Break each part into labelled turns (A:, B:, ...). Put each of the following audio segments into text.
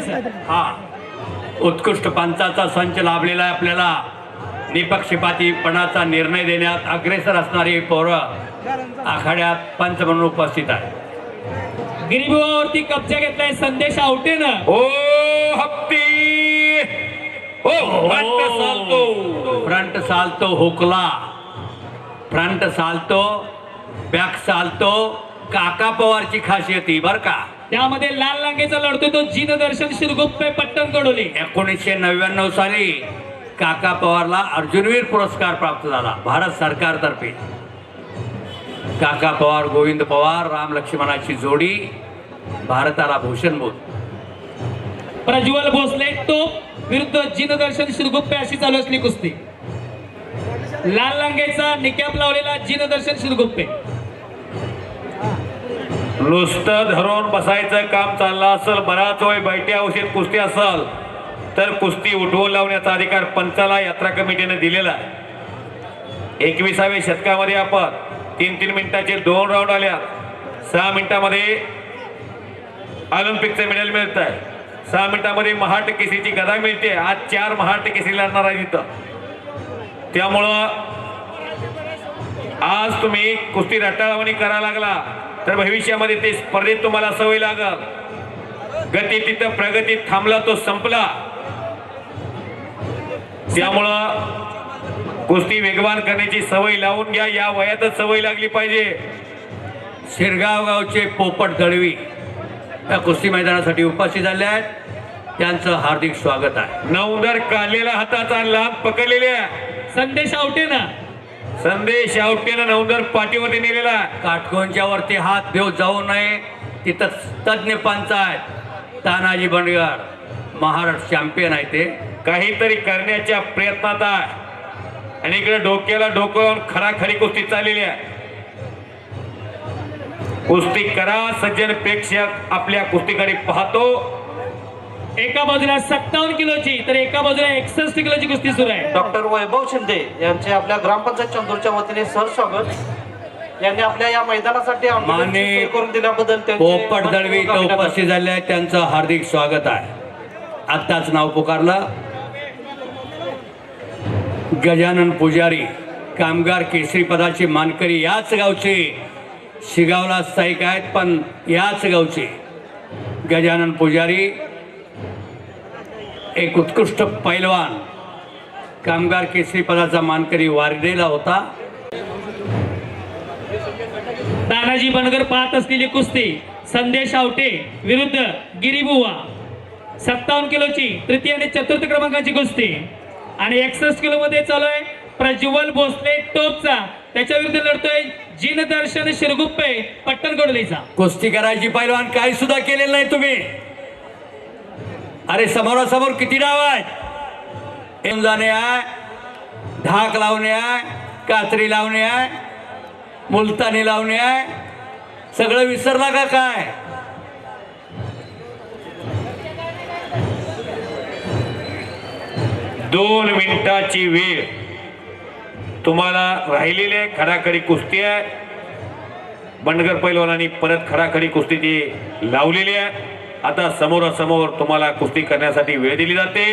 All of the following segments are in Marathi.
A: सर
B: हा. उत्कृष्ट पंचाचा संच लाभलेला आहे आपल्याला. निपक्षपातीपणाचा निर्णय देण्यात अग्रेसर असणारी पोरं आखाड्यात पंच म्हणून उपस्थित आहे
A: गिरिभुवावरती कब्जा घेतलाय संदेश आवटेनं.
C: ओ हप्ती. ओ वाट चालतो.
B: फ्रंट सालतो हुकला. फ्रंट सालतो बॅक सालतो काका पवारची खासियत ही बर का?
A: त्यामध्ये लाल लांगेचा लढतोय तो जिन दर्शन शिरगुप्पे पट्टण कडोली
B: एकोणीसशे नव्याण्णव साली काका पवारला अर्जुनवीर पुरस्कार प्राप्त झाला भारत सरकारतर्फे. काका पवार गोविंद पवार राम लक्ष्मणाची जोडी भारताला भूषणभूत
A: प्रज्वल भोसले टोप विरुद्ध जिन दर्शन शिरगुप्पे अशी चालू असली कुस्ती. लाल लांगेचा निकॅप लावलेला जिन दर्शन शिरगुप्पे
C: नुसतं धरून बसायचं काम चाललं असेल बराच वेळ बैठे औषध कुस्ती असल तर कुस्ती उठवून लावण्याचा अधिकार पंचाला यात्रा कमिटीने दिलेला एकविसाव्या शतकामध्ये आपण तीन तीन मिनिटाचे दोन राऊंड आल्यात. सहा मिनिटामध्ये ऑलिम्पिकचं मेडल मिळत आहे सहा मिनिटामध्ये महाट केसरीची गदा मिळते. आज चार महाट केसरी लढणार आहे तिथं त्यामुळं आज तुम्ही कुस्ती रटाळवणी करायला लागला. तर भविष्यामध्ये ते स्पर्धेत तुम्हाला सवय लागल. गती तिथं प्रगतीत थांबला तो संपला. त्यामुळं कुस्ती वेगवान करण्याची सवय लावून घ्या. या वयातच सवय लागली पाहिजे.
B: शिरगाव गावचे पोपट दळवी या कुस्ती मैदानासाठी उपस्थित झाले आहेत. त्यांचं हार्दिक स्वागत आहे.
C: नवदर काढलेल्या हाताचा लाभ पकडलेल्या
A: संदेश आवटेनं.
C: संदेश आवटेनं नवदर पाठीवरती नेलेला.
B: काटकोणच्या वरती हात देव जाऊ नये तिथं तज्ज्ञ पंच आहेत. तानाजी बंडगर महाराष्ट्र चॅम्पियन आहे ते.
C: काहीतरी करण्याच्या प्रयत्नात आहे. आणि इकडे डोक्याला डोकं लावून खराखरी कुस्ती चाललेली आहे. कुस्ती करा सज्जन प्रेक्षक आपल्या कुस्तीकडे पाहतो.
A: एका बाजूला सत्तावन्न किलोची तर एका बाजूला एकसष्ट किलोची कुस्ती सुरू आहे.
D: डॉक्टर वैभव शिंदे यांचे आपल्या ग्रामपंचायत चंदूरच्या वतीने सहस्वागत यांनी आपल्या या मैदानासाठी करून दिल्याबद्दल त्यांचे
B: पोपट दळवी इथं
D: अभिनंदन.
B: उपस्थित झाले आहेत त्यांचं हार्दिक स्वागत आहे. आत्ताच नाव पुकारलं. गजानन पुजारी कामगार केसरी पदाचे मानकरी याच गावचे. शिगावला स्थायिक आहेत पण याच गावचे. गजानन पुजारी एक उत्कृष्ट पैलवान. कामगार केसरी पदाचा मानकरी वारडेला होता.
A: तानाजी बनगर पाहत असलेली कुस्ती संदेश आवटे विरुद्ध गिरीबुवा. सत्तावन्न किलोची तृतीय आणि चतुर्थ क्रमांकाची कुस्ती. आणि एकसष्ट किलो मध्ये चालू आहे प्रज्वल भोसले टोपचा. त्याच्या विरुद्ध लढतोय जिन दर्शन शिरगुप्पे पट्टण कडोलीचा
B: कुस्ती करायची पैलवान काही सुद्धा केलेलं नाही तुम्ही. अरे समोरासमोर किती डाव आहेत येऊन जाणे आहे ढाक लावणे आहे कात्री लावणे आहे मुलतानी लावणे आहे. सगळं विसरला का काय?
C: दोन मिनिटाची वेळ. तुम्हाला राहिलेली आहे खडाखडी कुस्ती आहे. बंडगर पैलवानांनी परत खडाखडी कुस्ती ती लावलेली आहे. आता समोरासमोर तुम्हाला कुस्ती करण्यासाठी वेळ दिली जाते.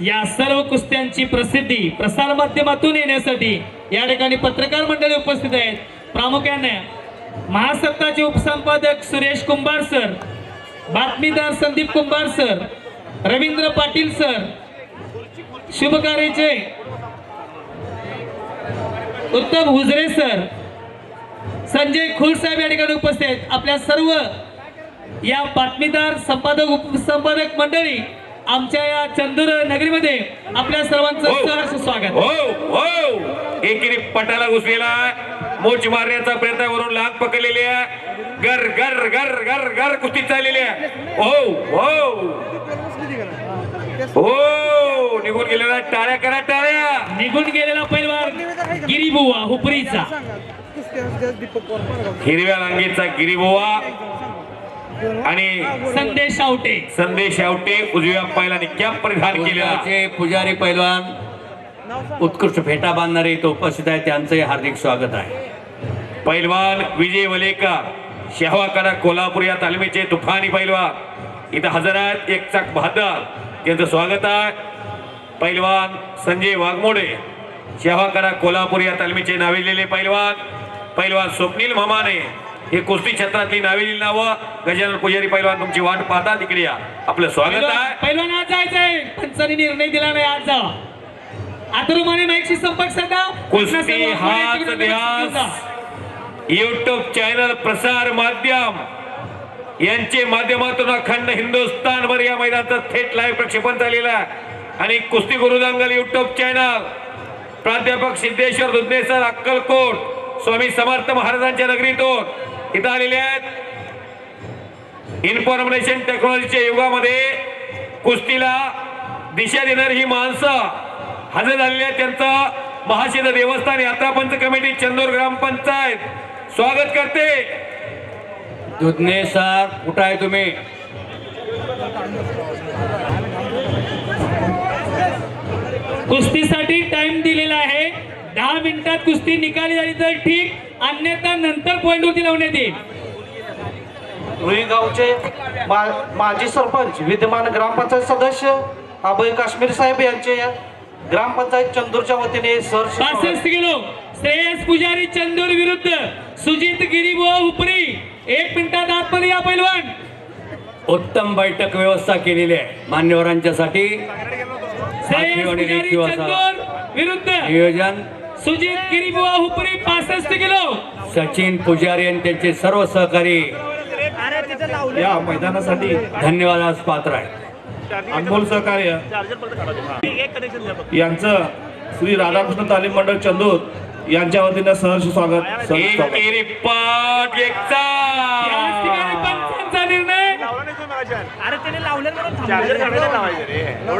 A: या सर्व कुस्त्यांची प्रसिद्धी प्रसार माध्यमातून येण्यासाठी या ठिकाणी पत्रकार मंडळी उपस्थित आहेत. प्रामुख्याने महासत्ताचे उपसंपादक सुरेश कुंभार सर बातमीदार संदीप कुंभार सर रवींद्र पाटील सर शुभकार्याचे उत्तम हुजरे सर संजय खुलसाहेब या ठिकाणी उपस्थित आहेत. आपल्या सर्व या बातमीदार संपादक उपसंपादक मंडळी आमच्या या चंदूर नगरीमध्ये आपल्या सर्वांचं सहर्ष स्वागत.
C: हो हो. एकीने पटाला घुसलेला आहे. मोच मारण्याचा प्रयत्न वरून लाग पकडलेली आहे. गर गर गर गर गर कुस्ती चाललेली आहे. हो हो. हो निघून गेलेला. टाळ्या करा टाळ्या.
A: निघून गेलेला पैलवान गिरीबुवा हुपरीचा.
C: हिरव्या रांगेचा गिरीबोवा. आणि
A: संदेश आवटे.
C: संदेश आवटे उजव्या पायला कॅप परिधान केलेला.
B: पुण्याचे पुजारी पैलवान उत्कृष्ट फेटा बांधणारे इथं उपस्थित आहेत. त्यांचंही हार्दिक स्वागत आहे.
C: पैलवान विजय वलेकर शहावाकडा कोल्हापूर या तालमीचे तुफानी पैलवान. इथं हजर आहेत एक चाक बहादर. त्यांचं स्वागत आहे. पैलवान संजय वाघमोडे शेवाकडा कोल्हापूर या तालमीचे नाविलेले पैलवान. पैलवान स्वप्नील मामाने हे कुस्ती क्षेत्रातली नाविलेली नावं गजानन पुजारी पैलवान तुमची वाट पाहता तिकडे या. आपलं स्वागत आहे.
A: पहिलवान आज जायचंय. पंचाने निर्णय दिला नाही आज. जा आतुरमाने माईकशी संपर्क साधा.
C: कुस्ती हाच ध्यास युट्यूब चॅनल प्रसार माध्यम. यांचे माध्यमातून अखंड हिंदुस्थानभर या मैदानाचं थेट लाईव्ह प्रक्षेपण झालेलं आहे. आणि कुस्ती गुरुदंगल युट्यूब चॅनल प्राध्यापक सिद्धेश्वर दुधनेसर अक्कलकोट स्वामी समर्थ महाराजांच्या नगरीतून. इथं आलेले आहेत. इन्फॉर्मेशन टेक्नॉलॉजीच्या युगामध्ये कुस्तीला दिशा देणारी ही माणसं हजर झालेली आहेत. त्यांचं महाशिद देवस्थान यात्रा पंच कमिटी चंदूर ग्रामपंचायत. स्वागत करते.
B: दुधने सर कुठं आहे तुम्ही?
A: कुस्तीसाठी टाइम दिलेला आहे. दहा मिनिटात कुस्ती निकाली झाली तर ठीक. अन्यथा नंतर पॉइंट वरती लावण्यात येईल
D: रुई गावचे मा- माजी सरपंच विद्यमान ग्रामपंचायत सदस्य अभय काश्मीर साहेब यांचे ग्रामपंचायत चंदूरच्या वतीने.
A: पासष्ट किलो श्रेयस पुजारी चंदूर विरुद्ध सुजित गिरीबुवा उपरी. एक मिनिटात आतमध्ये या पैलवान.
B: उत्तम बैठक व्यवस्था केलेली आहे. मान्यवरांच्यासाठी नियोजन
A: सुजित गिरीबुवा उपरी पासष्ट किलो.
B: सचिन पुजारी आणि त्यांचे सर्व सहकारी
E: या मैदानासाठी
B: धन्यवादास पात्र आहे
E: अनमोल सहकार्य. यांचं श्री राधाकृष्ण तालीम मंडळ चंदूर यांच्या वतीनं सहर्ष स्वागत.
C: एक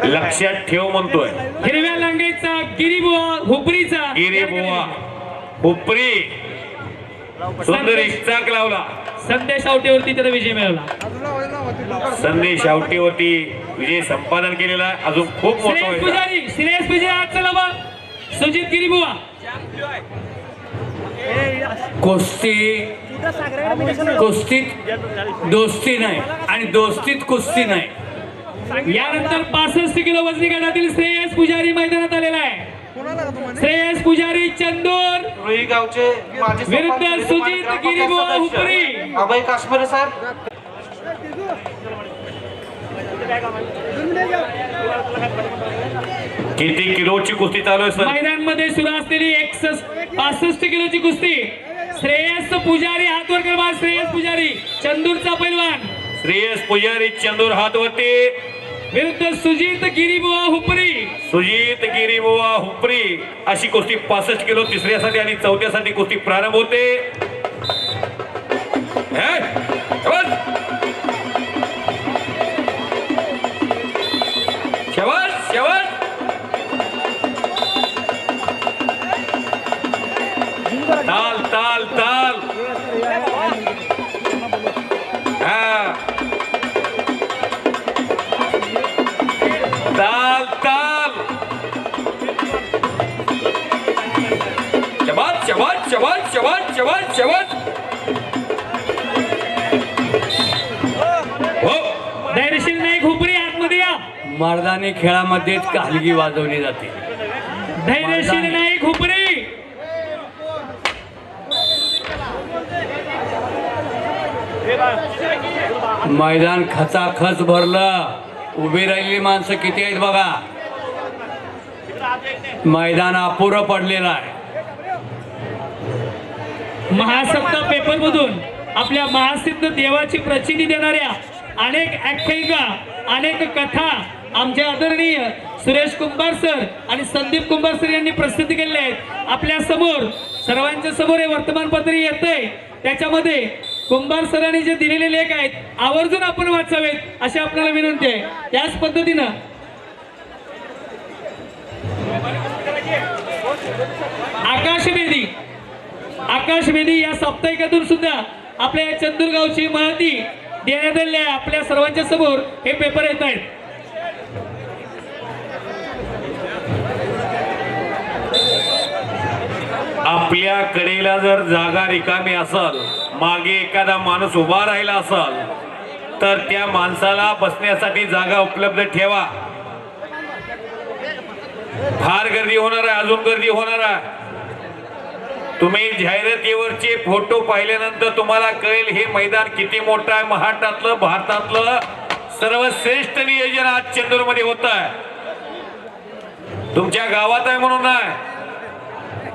C: लक्षात ठेव म्हणतोय.
A: हिरव्या लांगेचा गिरीबुवा हुपरीचा.
C: गिरी बुवा उपरी सुंदर एक चाक लावला.
A: संदेश आवटेवरती त्याचा विजय मिळवला
C: संदेश आवटीवरती विजय संपादन केलेला आहे. अजून खूप मोठा
A: श्रेयस पुजारी श्रेयस पुजारी आज चला बा. सुजित गिरीबुवा.
B: कुस्ती कुस्तीत दोस्ती नाही आणि दोस्तीत कुस्ती नाही.
A: यानंतर पासष्ट किलो वजनी गटातील श्रेयस पुजारी मैदानात आलेला आहे. श्रेयस पुजारी चंदूर.
D: रुई गावचे
A: विरुद्ध सुजित
D: सदस्य
A: हुपरी.
D: अभय काश्मीर साहेब.
C: किती किलोची कुस्ती चालू आहे सर?
A: मैदानमध्ये सुरू असलेली एकसष्ट पासष्ट किलोची कुस्ती. श्रेयस पुजारी हात वर कर श्रेयस पुजारी. चंदूरचा पैलवान.
C: श्रेयस पुजारी चंदूर हातवरती.
A: विरुद्ध सुजित गिरीबुवा हुपरी.
C: सुजित गिरीबुवा हुपरी. अशी कुस्ती पासष्ट किलो तिसऱ्यासाठी आणि चौथ्यासाठी कुस्ती प्रारंभ होते.
B: मर्दानी खेळामध्येच हलगी वाजवली जाते.
A: धैर्यशील नाईक हुपरी
B: मैदान खचाखच भरलं. उभी राहिलेली माणसं किती आहेत बघा. मैदान अपुरं पडलेलं आहे.
A: महासत्ता पेपर मधून आपल्या महासिद्ध देवाची प्रचिती देणाऱ्या अनेक आख्यायिका अनेक कथा आमचे आदरणीय सुरेश कुंभार सर आणि संदीप कुंभार सर यांनी प्रसिद्ध केलेले आहेत. आपल्यासमोर सर्वांच्या समोर हे वर्तमानपत्र येत आहे त्याच्यामध्ये कुंभार सरांनी जे दिलेले लेख आहेत आवर्जून आपण वाचावेत अशी आपल्याला विनंती आहे. त्याच पद्धतीनं आकाशवेदी आकाशवेदी या साप्ताहिकातून सुद्धा आपल्या चंदूरगावची माहिती देण्यात आली आहे. आपल्या सर्वांच्या समोर हे पेपर येत आहेत.
C: आपल्या कडेला जर जागा रिकामी असल मागे एखादा माणूस उभा राहिला असल तर त्या माणसाला बसण्यासाठी जागा उपलब्ध ठेवा. फार गर्दी होणार आहे अजून गर्दी होणार आहे. तुम्ही जाहिरातीवरचे फोटो पाहिल्यानंतर तुम्हाला कळेल हे मैदान किती मोठं आहे. महाराष्ट्रातलं भारतातलं सर्वश्रेष्ठ नियोजन आज चंदूरमध्ये होत आहे. तुमच्या गावात आहे म्हणून नाही.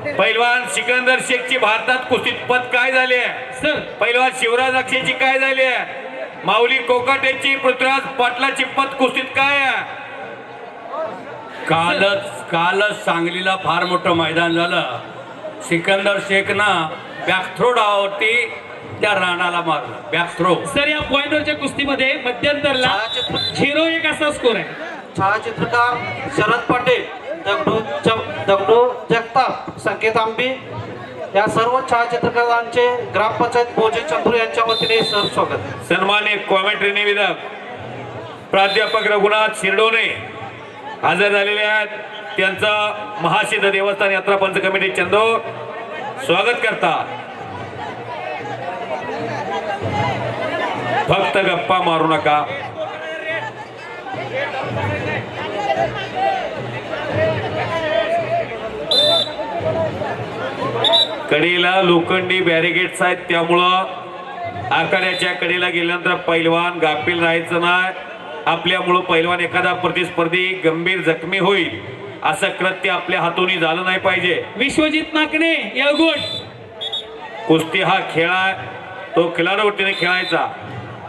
C: पैलवान सिकंदर शेखची भारतात कुस्तीत पद काय झाली? आहे
A: सर.
C: पैलवान शिवराज अक्षयची काय झाली? आहे माऊली कोकाटेची पृथ्वीराज पाटलाची पद कुस्तीत काय? आहे
B: कालच कालच सांगलीला फार मोठं मैदान झालं. सिकंदर शेखनं बॅकथ्रो डावावरती त्या राणाला मारलं. बॅकथ्रो
A: सर या पॉइंटवरच्या कुस्तीमध्ये मध्यंतरला झिरो एक असा स्कोर आहे.
D: छायाचित्रकार शरद पाटील. दगडू दगडू जगताप संकेत आंबी या सर्व छायाचित्रकारांचे ग्रामपंचायत भोजे चंद्रू यांच्या वतीने सर स्वागत.
C: सन्मान्य कॉमेंट्री निवेदक प्राध्यापक रघुनाथ शिरडोने हजर झालेले आहेत. त्यांचा महासिद्ध देवस्थान यात्रा पंच कमिटी चंदो स्वागत करता. फक्त गप्पा मारू नका. कडेला लोखंडी बॅरिगेट्स आहेत. त्यामुळं आखाड्याच्या कडेला गेल्यानंतर पैलवान गाफील राहायचं नाही. आपल्यामुळं पैलवान एखादा प्रतिस्पर्धी गंभीर जखमी होईल. असं कृत्य आपल्या हातून झालं नाही पाहिजे.
A: विश्वजित येळगोट
C: कुस्ती हा खेळ आहे. तो खिलाडूवरतीने खेळायचा.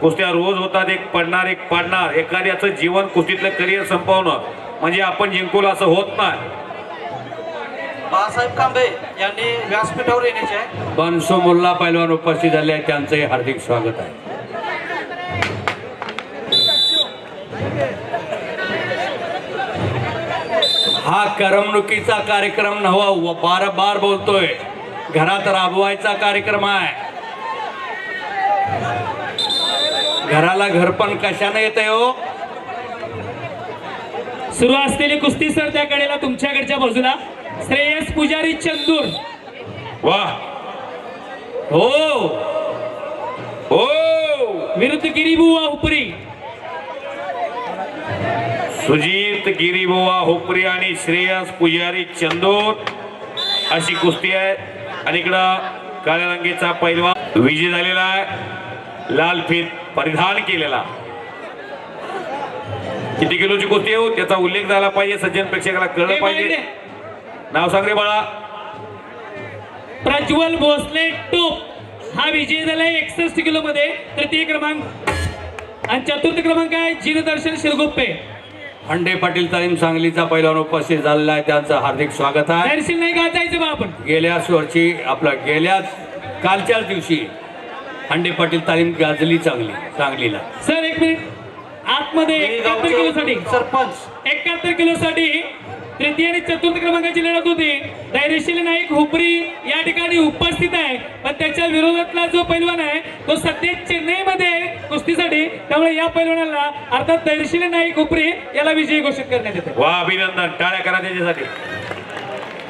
C: कुस्त्या रोज होतात एक पडणार एक पाडणार. एखाद्याचं जीवन कुस्तीतलं करिअर संपवणं. म्हणजे आपण जिंकलो असं होत नाही.
D: बाळासाहेब कांबे यांनी व्यासपीठावर येण्याचे आहे.
B: बनसो मुल्ला पैलवान उपस्थित झाले आहेत. त्यांचंही हार्दिक स्वागत आहे. हा करमणुकीचा कार्यक्रम नव्हा व बार बार बोलतोय. घरात राबवायचा कार्यक्रम आहे. घराला घर पण कशाने येत हो?
A: सुरू असलेली कुस्ती सर त्या कडेला तुमच्याकडच्या बाजूला. श्रेयस पुजारी चंदूर.
C: वा. हो. हो.
A: विरुद्ध गिरीबुवा उपरी
C: सुजीत गिरीबोवा होपरी आणि श्रेयस पुजारी चंदोर. अशी कुस्ती आहे. आणि इकडं काळ्या रंगीचा पैलवान विजय झालेला आहे. लाल फीत परिधान केलेला. किती किलोची कुस्ती आहे हो? त्याचा उल्लेख झाला पाहिजे. सज्जन प्रेक्षकाला कळलं पाहिजे. नाव सांग रे बाळा.
A: प्रज्वल भोसले टोप. हा विजय झालाय एकसष्ट किलो मध्ये. तृतीय क्रमांक. आणि चतुर्थ क्रमांक आहे जिनदर्शन शिरगुप्पे.
B: हंडे पाटील तालीम सांगलीचा पैलवान उपस्थित झालेला आहे. त्यांचं हार्दिक स्वागत आहे.
A: दर्शन नाही का जायचं बा आपण.
B: गेल्याच वर्षी आपला गेल्याच कालच्याच दिवशी हंडे पाटील तालीम गाजली चांगली सांगलीला.
A: सर एक मिनिट. आतमध्ये एकाहत्तर किलो साठी
D: सरपंच.
A: एकाहत्तर किलो साठी तृतीय आणि चतुर्थ क्रमांकाची लढत होती. धैर्यशील नाईक हुपरी या ठिकाणी उपस्थित आहे. पण त्याच्या विरोधातला जो पैलवान आहे तो सध्या चेन्नईमध्ये आहे कुस्तीसाठी. त्यामुळे या पैलवानाला अर्थात धैर्यशील नाईक हुपरी याला विजयी घोषित करण्यात येते.
C: वा अभिनंदन. टाळ्या करा त्याच्यासाठी.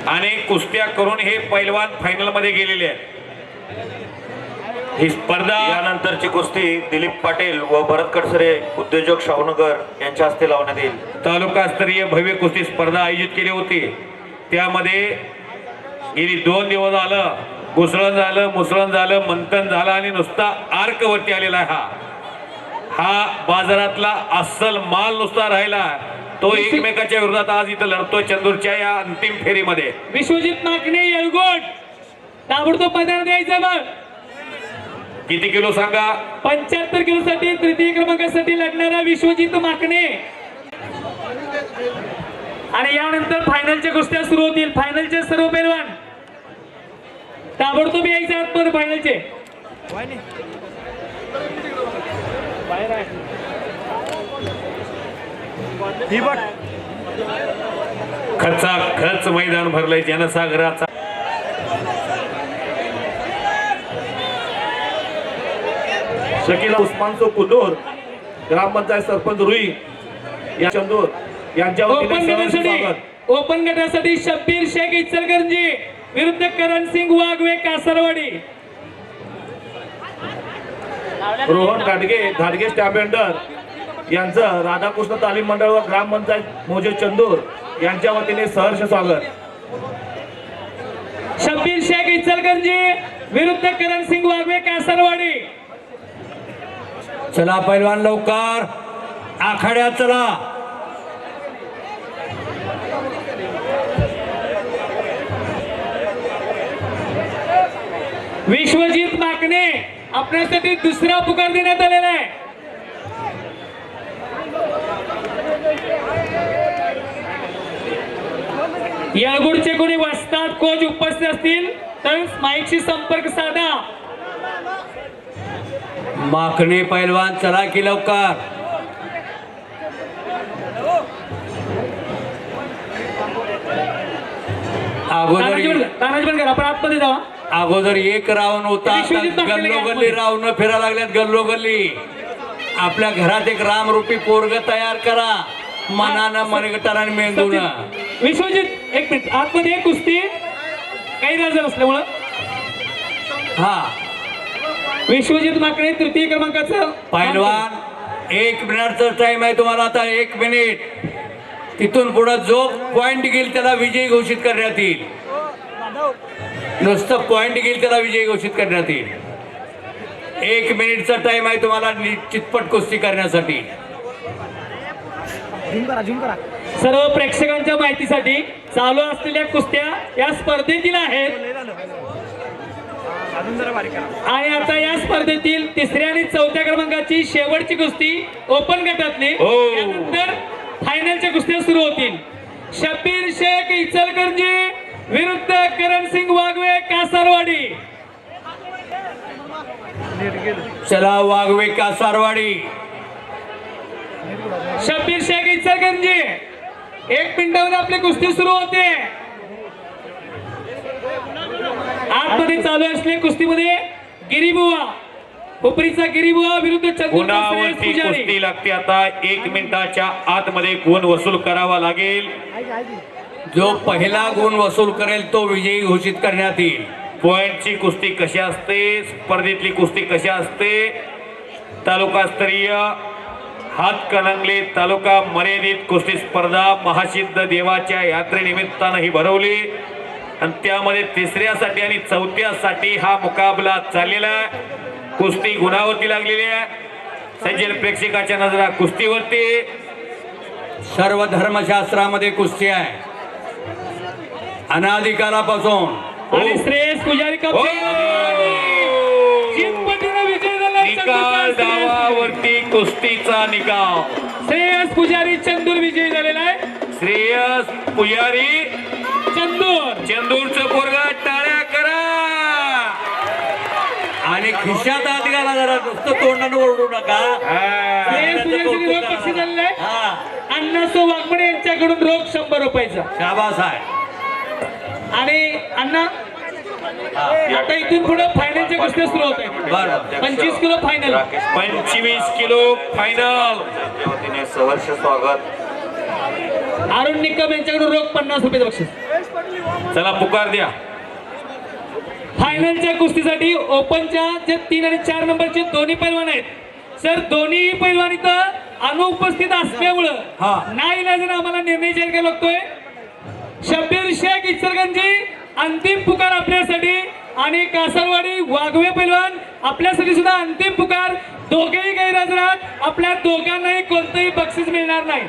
C: आणि कुस्त्या करून हे पैलवान फायनलमध्ये गेलेले आहेत. ही स्पर्धा
E: यानंतरची कुस्ती दिलीप पाटील व भरत कडसरे उद्योजक शाहूनगर यांच्या हस्ते लावण्यात येईल.
C: तालुकास्तरीय भव्य कुस्ती स्पर्धा आयोजित केली होती. त्यामध्ये गेली दोन दिवस झालं घुसळण झालं मुसळण झालं मंथन झालं आणि नुसता आर्क वरती आलेला आहे हा. हा बाजारातला अस्सल माल नुसता राहिला. तो एकमेकाच्या विरोधात आज इथं लढतोय चंदूरच्या या अंतिम फेरीमध्ये.
A: विश्वजित माकणे येळगोट. ताबडतोब मैदान द्यायचं बघ
C: किती किलो सांगा?
A: पंच्याहत्तर किलो साठी तृतीय क्रमांकासाठी लढणारा विश्वजित माकणे. आणि यानंतर फायनलच्या कुस्त्या सुरू होतील. फायनलचे सर्व पैलवान. ताबडतोब यायचे आतमध्ये फायनलचे
C: खचा खच मैदान भरलंय जनसागराचा.
E: शकीला उस्मानचो कुदूर ग्रामपंचायत सरपंच रुई या चंदूर यांच्या
A: ओपन गटासाठी ओपन गटासाठी शब्बीर शेख इचलकरंजी विरुद्ध करण सिंग वाघवे कासरवाडी.
C: रोहन घाटगे घाटगे स्टॅम्प एंडर यांचं राधाकृष्ण तालीम मंडळ व ग्रामपंचायत मोजे चंदूर यांच्या वतीने सहर्ष स्वागत.
A: शब्बीर शेख इचलकरंजी विरुद्ध करण सिंग वाघवे कासरवाडी.
B: चला पैलवान लवकर. आखाड्यात चला.
A: विश्वजीत माकणे आपल्यासाठी दुसरा पुकार देण्यात आलेला आहे. येळगुडचे कोणी वाचतात? कोच उपस्थित असतील? तर माईकशी संपर्क साधा.
B: माखणी पैलवान चला की लवकर. अगोदर अगोदर एक राऊंड होता गल्लोगल्ली
A: आतमध्ये.
B: राऊंड फिरायला लागल्यात गल्लोगल्ली. आपल्या घरात एक रामरूपी पोरग तयार करा. मनानं मनगटानं आणि मेंदून.
A: विश्वजित एक मिनिट आतमध्ये एक कुस्ती काही नजर असल्यामुळं.
B: हा.
A: विश्वजित माकडे तृतीय क्रमांकाचं.
B: पैलवान एक मिनिटचा टाइम आहे तुम्हाला आता एक मिनिट. तिथून पुढे जो पॉइंट घेईल त्याला विजयी घोषित करण्यात येईल. नुसतं पॉइंट घेईल त्याला विजयी घोषित करण्यात येईल. एक मिनिटचा टाइम आहे तुम्हाला चितपट कुस्ती करण्यासाठी.
A: सर्व प्रेक्षकांच्या माहितीसाठी चालू असलेल्या कुस्त्या या स्पर्धेतील आहेत. आणि आता या स्पर्धेतील तिसऱ्या आणि चौथ्या क्रमांकाची शेवटची कुस्ती ओपन गटातली.
C: हो.
A: त्यानंतर फायनलच्या कुस्त्या सुरू होतील. शब्बीर शेख इचलकरंजी विरुद्ध करण सिंग वाघवे कासारवाडी.
B: चला वाघवे का सारवाडी
A: शब्बीर शेख इचलकरंजी. एक मिनिटामध्ये आपली कुस्ती सुरू होते. आतमध्ये चालू असलेल्या कुस्तीमध्ये गिरीबुवा. हुपरीचा गिरीबुवा विरुद्ध
C: गुणावरती कुस्ती लागते आता. एक मिनिटाच्या आतमध्ये गुण वसूल करावा लागेल.
B: जो पहिला गुण वसूल करेल तो विजयी घोषित करण्यात येईल.
C: पॉइंटची कुस्ती कशी असते? स्पर्धेतली कुस्ती कशी असते? तालुकास्तरीय हातकणंगले तालुका मर्यादित कुस्ती स्पर्धा महासिद्ध देवाच्या यात्रेनिमित्तानं ही भरवली. आणि त्यामध्ये तिसऱ्यासाठी आणि चौथ्यासाठी हा मुकाबला चाललेला आहे. कुस्ती गुणावरती लागलेली आहे. सज्जन प्रेक्षकाच्या नजरा कुस्तीवरती.
B: सर्व धर्मशास्त्रामध्ये कुस्ती आहे. अनाधिकारापासून.
A: आणि श्रेयस पुजारी
C: हो! निकाल डावावरती कुस्तीचा निकाल.
A: श्रेयस पुजारी चंदूर विजयी झालेला आहे.
C: श्रेयस पुजारी
A: चंदूर.
C: चंदूरचं पोरगा टाळ्या करा.
B: आणि खिशात हात घाला जरा नुसतं तोंडानं ओरडू नका.
C: हा.
A: रोख झालेलं आहे
B: हा.
A: अण्णासो वाघमणे यांच्याकडून रोख शंभर रुपयाचा.
B: शाबास आहे
A: आणि अण्णा आता इथून पुढे फायनलच्या कुस्त्या सुरू होत आहेत.
B: बरं.
A: पंचवीस किलो फायनल
C: पंचवीस किलो फायनल
E: यांच्या वतीने सहर्ष स्वागत.
A: अरुण निकम यांच्याकडून रोख पन्नास रुपये बक्षीस.
C: चला पुकार द्या.
A: फायनलच्या कुस्तीसाठी ओपनच्या जे तीन आणि चार नंबरचे दोन्ही पैलवान आहेत. सर दोन्ही पैलवान इथं अनुपस्थित असल्यामुळं
B: हा.
A: नाही लागणं आम्हाला निर्णय जाहीर करावा लागतोय. शब्बीर शेख इचलगंजी अंतिम पुकार आपल्यासाठी आणि कासरवाडी वाघवे पैलवान आपल्यासाठी सुद्धा अंतिम पुकार. दोघेही गैरहजर आहात. आपल्या दोघांनाही कोणतंही बक्षीस मिळणार नाही.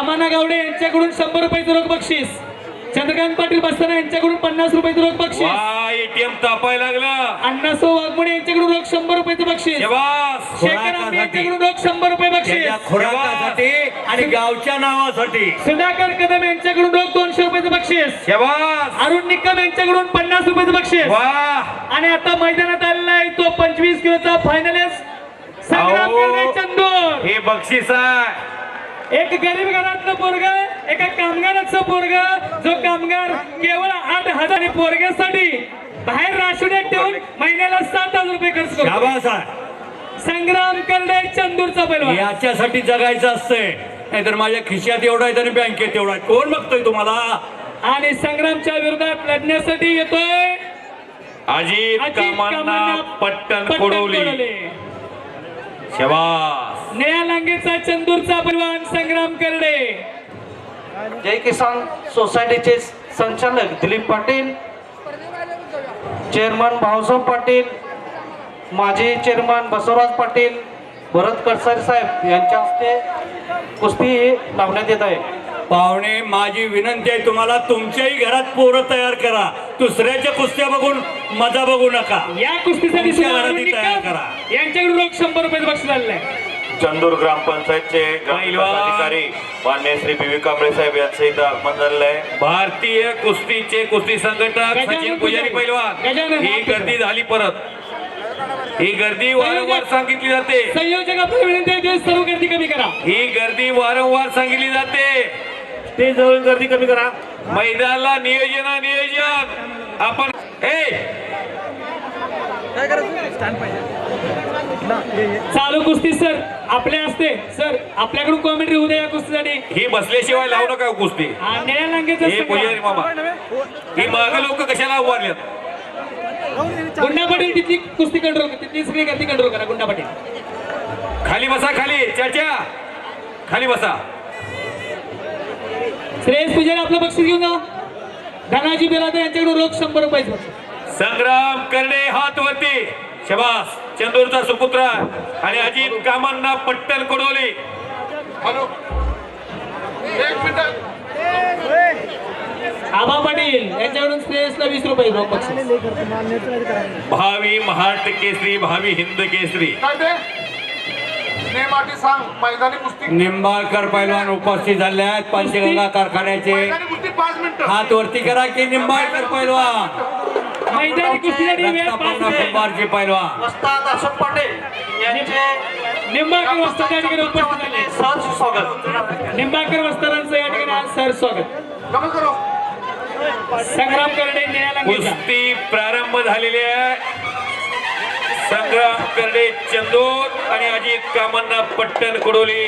A: कामाना गावडे यांच्याकडून शंभर रुपयाचं रोख बक्षीस. चंद्रकांत पाटील बसताना यांच्याकडून पन्नास रुपयाचं रोख बक्षीस.
C: वा एटीएम तापायला लागला.
A: अण्णासो वाघमोडे यांच्याकडून रोख शंभर रुपयाचं बक्षीस.
C: शबास.
A: शेखर आंबे यांच्याकडून रोख शंभर रुपये बक्षीस.
B: खुराकासाठी आणि गावच्या नावासाठी.
A: सुधाकर कदम यांच्याकडून रोख दोनशे रुपयाचं बक्षीस.
C: शबास.
A: अरुण निकम यांच्याकडून पन्नास रुपयाचं बक्षीस.
C: वा.
A: आणि आता मैदानात आलेला आहे तो पंचवीस किलोचा फायनलिस्ट संग्राम
C: अहो.
A: करणे चंदूर
C: हे बक्षीस आहे.
A: एक गरीब घरातलं पोरग एका कामगाराचं पोरग जो कामगार केवळ आठ हजार पोरग्यासाठी बाहेर राशुड्यात ठेवून महिन्याला सात हजार रुपये खर्च करतो. संग्राम करडे चंदूरचा पैलवान.
B: याच्यासाठी जगायचं असतंय. नाहीतर माझ्या खिशात एवढा आहे आणि बँकेत एवढा आहे. कोण बघतोय तुम्हाला?
A: आणि संग्रामच्या विरोधात लढण्यासाठी येतोय
C: अजित कामांना पट्टन
A: पट्टण
C: कोडवली.
A: निळ्या लांगेचा चंदूरचा पैलवान संग्राम करडे.
D: जय किसान सोसायटीचे संचालक दिलीप पाटील. चेअरमन भाऊसाहेब पाटील. माजी चेअरमन बसवराज पाटील. भरत कडसारे साहेब यांच्या हस्ते कुस्ती लावण्यात येत आहे.
B: पाहुणे माझी विनंती आहे तुम्हाला तुमच्याही घरात पोरं तयार करा. दुसऱ्याच्या कुस्त्या बघून मजा बघू नका.
A: या कुस्तीसाठी
B: तयार. करा.
A: यांच्याकडून रोख शंभर रुपये बक्षीस आलेलं आहे.
E: चंदूर ग्रामपंचायतचे. अधिकारी मान्य श्री बी कांबळे साहेब यांचं इथं आगमन झालेलं आहे.
C: भारतीय कुस्तीचे कुस्ती संघटक सचिन पुजारी. पैलवान ही गर्दी झाली परत. ही गर्दी वारंवार सांगितली जाते.
A: संयोजक विनंती आहे सर्व गर्दी कमी करा.
C: ही गर्दी वारंवार सांगितली जाते.
E: ते जवळ गर्दी कमी करा.
C: मैदानाला नियोजन नियोजन. आपण ए!
A: चालू कुस्ती सर. आपल्या असते. सर आपल्याकडून कॉमेंट्री होऊ द्या या कुस्तीसाठी.
C: ही बसल्याशिवाय लावू नका कुस्ती.
A: हा, निळ्या लांगेचा
C: हे पुजारी
A: संग्राम.
C: मामा ही माग लोक कशाला उभारल्यात?
A: गुंडा पाटील तिथली कुस्ती कंट्रोल तिथली सगळी गर्दी कंट्रोल करा गुंडा पाटील.
C: खाली बसा खाली. चाचा खाली बसा.
A: श्रेयस पुजारी आपलं बक्षीस घेऊन जा. धनाजी बिरादर यांच्याकडून रोख शंभर रुपयाचं
C: संग्राम करणे हात वरती शबास. चंदूरचा सुपुत्र आणि अजित कामांना पट्टन कोडवली
A: आबा पाटील यांच्याकडून श्रेयसला वीस रुपये रोख
C: भावी महाराष्ट्र केसरी भावी हिंद केसरी.
B: निंबाळकर पैलवान उपस्थित झाले आहेत. पंचगंगा कारखान्याचे हात वरती करा की निंबाळकर पैलवान.
A: मैदानी कुस्तीसाठी वेळ पाच
B: रत्नापूर्ण
A: मिनिट.
B: कुंभारचे पैलवान.
D: वस्ताद अशोक पाटील यांचे
A: निंबाळकर वस्ताद या ठिकाणी उपस्थित झाले.
D: सहर्ष स्वागत
A: निंबाळकर वस्तादांचं या ठिकाणी आज सर स्वागत.
F: नमस्कार.
A: संग्राम करडे निळ्या लांगेचा
C: कुस्ती प्रारंभ झालेली आहे. संग्राम करडे चंदूर आणि अजित कामांना पट्टन कोडोली.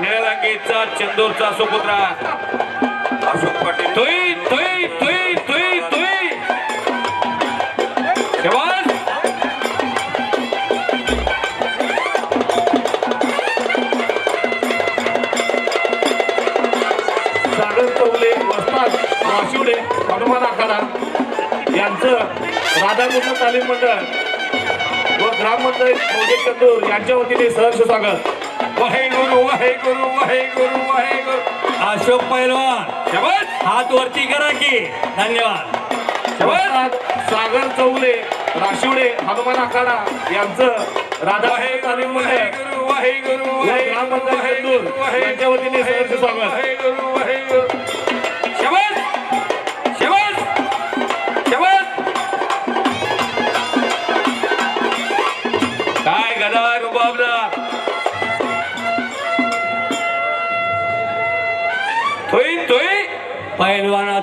C: निळालांगेचा चंदूरचा सुपुत्रा.
E: अशोक पाटील.
F: राधाकृष्ण तालीम मंडळ व ग्रामपंचायत प्रोजेक्ट चंदूर यांच्या वतीने सहर्ष स्वागत.
C: वाहे गुरु वाहे गुरु वाहे गुरु वाहे गुरु
B: अशोक पैलवान
C: शबास
B: हात वरती करा की. धन्यवाद.
F: वस्ताद सागर चौले राशिवडे हनुमान आखाडा यांचं
C: वाहे
F: राधाकृष्ण तालीम मंडळ
C: गुरु वाहे गुरु वाहे गुरु,
F: ग्रामपंचायत
C: वाहे
F: यांच्या वतीने सहर्ष स्वागत.
C: वाहे गुरु वाहे गुरु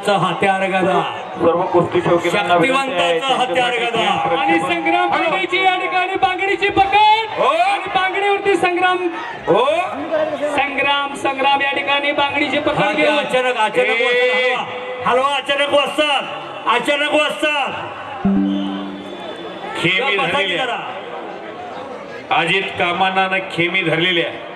B: पैलवानाचा हत्यार गदा.
E: सर्व कुस्ती शौकीनांना
B: शक्तिवंताचा हत्यार गदा.
A: आणि संग्राम या ठिकाणी बांगडीची पकड.
C: हो.
A: आणि बांगडीवरती संग्राम.
C: हो.
A: संग्राम संग्राम या ठिकाणी बांगडीची पकड
B: अचानक अचानक. हलवा अचानक वाजतात अचानक वाजतात
C: खेमी
B: बसा की
C: धरलेली आहे.
B: जरा.
C: अजित कामांना खेमी धरलेली आहे.